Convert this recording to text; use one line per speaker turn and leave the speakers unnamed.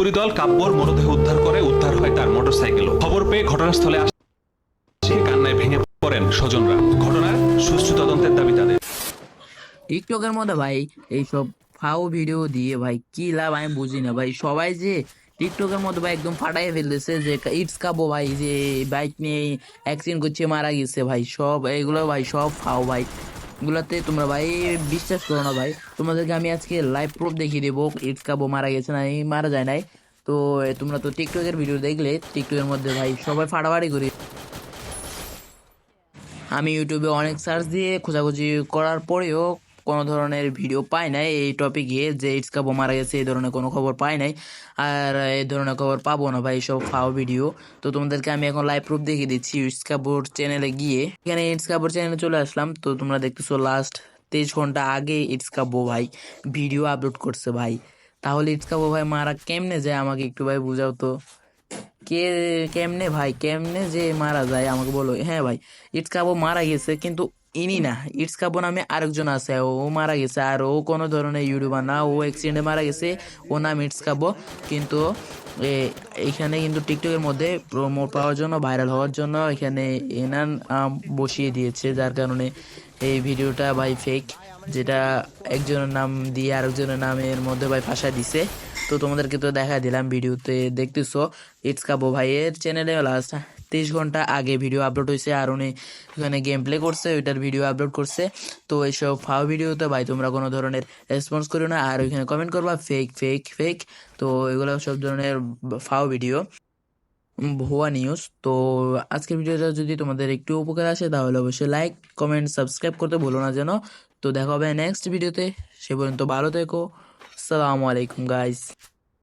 ডুবুরি দল কাব্যর মরদেহ উদ্ধার করে, উদ্ধার হয় তার মোটরসাইকেলও খবর পেয়ে ঘটনাস্থলে আসে, কান্নায় ভেঙে পড়েন স্বজনরা। ঘটনার সুষ্ঠু তদন্তের দাবি তাদের।
টিকটকের মধ্যে ভাই, এইসব ফাও ভিডিও দিয়ে ভাই, কি লাভ আমি বুঝি না ভাই। সবাই যে টিকটকের মধ্যে ভাই একদম ফাটাই ফেলতেছে যে ইটস কাবো ভাই, যে বাইক নিয়ে অ্যাক্সিডেন্ট করছে, মারা গেছে ভাই। সব, এগুলো ভাই সব ফাও ভাই। এগুলোতে তোমরা ভাই বিশ্বাস করো না ভাই। তোমাদেরকে আমি আজকে লাইভ প্রুফ দেখিয়ে দেবো ইটস কাবো মারা গেছে না মারা যায় নাই। তো তোমরা তো টিকটকের ভিডিও দেখলে টিকটকের মধ্যে ভাই সবাই ফাড়াফাড়ি করি। আমি ইউটিউবে অনেক সার্চ দিয়ে খোঁজাখুঁজি করার পরেও কোনো ধরনের ভিডিও পাই নাই এই টপিকে যে ইটস কাবো মারা গেছে, এই ধরনের কোনো খবর পাই নাই। আর এই ধরনের খবর পাবো না ভাই, সব ফাও ভিডিও তো তোমাদেরকে আমি এখন লাইভ প্রুফ দেখিয়ে দিচ্ছি ইটস কাবোর চ্যানেলে গিয়ে। এখানে ইটস কাবোর চ্যানেলে চলে আসলাম। তো তোমরা দেখতেছো লাস্ট তেইশ ঘণ্টা আগে ইটস কাবো ভাই ভিডিও আপলোড করছে ভাই। তাহলে ইটস কাবো ভাই মারা কেমনে যায় আমাকে একটু ভাই বুঝাও তো। কে, কেমনে ভাই, কেমনে যে মারা যায় আমাকে বলো। হ্যাঁ ভাই ইটস কাবো মারা গেছে, কিন্তু ইনি না, ইটস কাবো নামে আরেকজন আছে, ও মারা গেছে, আর ও কোনো ধরনের ইউটিউবার না, ও অ্যাক্সিডেন্টে মারা গেছে ও নাম ইটস কাবো, কিন্তু এখানে কিন্তু টিকটকের মধ্যে প্রমোট পাওয়ার জন্য ভাইরাল হওয়ার জন্য এখানে এনান বসিয়ে দিয়েছে, যার কারণে এই ভিডিওটা ভাই ফেক যেটা একজনের নাম দিয়ে আরেকজনের নামের মধ্যে ভাই ফাঁসা দিছে। তো তোমাদেরকে তো দেখা দিলাম ভিডিওতে, দেখতেছো, ইটস কাবো ভাইয়ের চ্যানেলে লাস্ট তেইশ ঘণ্টা আগে ভিডিও আপলোড হয়েছে আর উনি ওখানে গেম প্লে করছে, ওইটার ভিডিও আপলোড করছে। তো এইসব ফাও ভিডিওতে ভাই তোমরা কোনো ধরনের রেসপন্স করো না। আর ওইখানে কমেন্ট করবা ফেক ফেক ফেক তো এগুলো সব ধরনের ফাও ভিডিও ভুয়া নিউজ তো আজকের ভিডিওটা যদি তোমাদের একটু উপকার আসে, তাহলে অবশ্যই লাইক কমেন্ট সাবস্ক্রাইব করতে ভুলো না যেন। তো দেখা হবে নেক্সট ভিডিওতে সে পর্যন্ত ভালো থেকো। আসসালামু আলাইকুম গাইস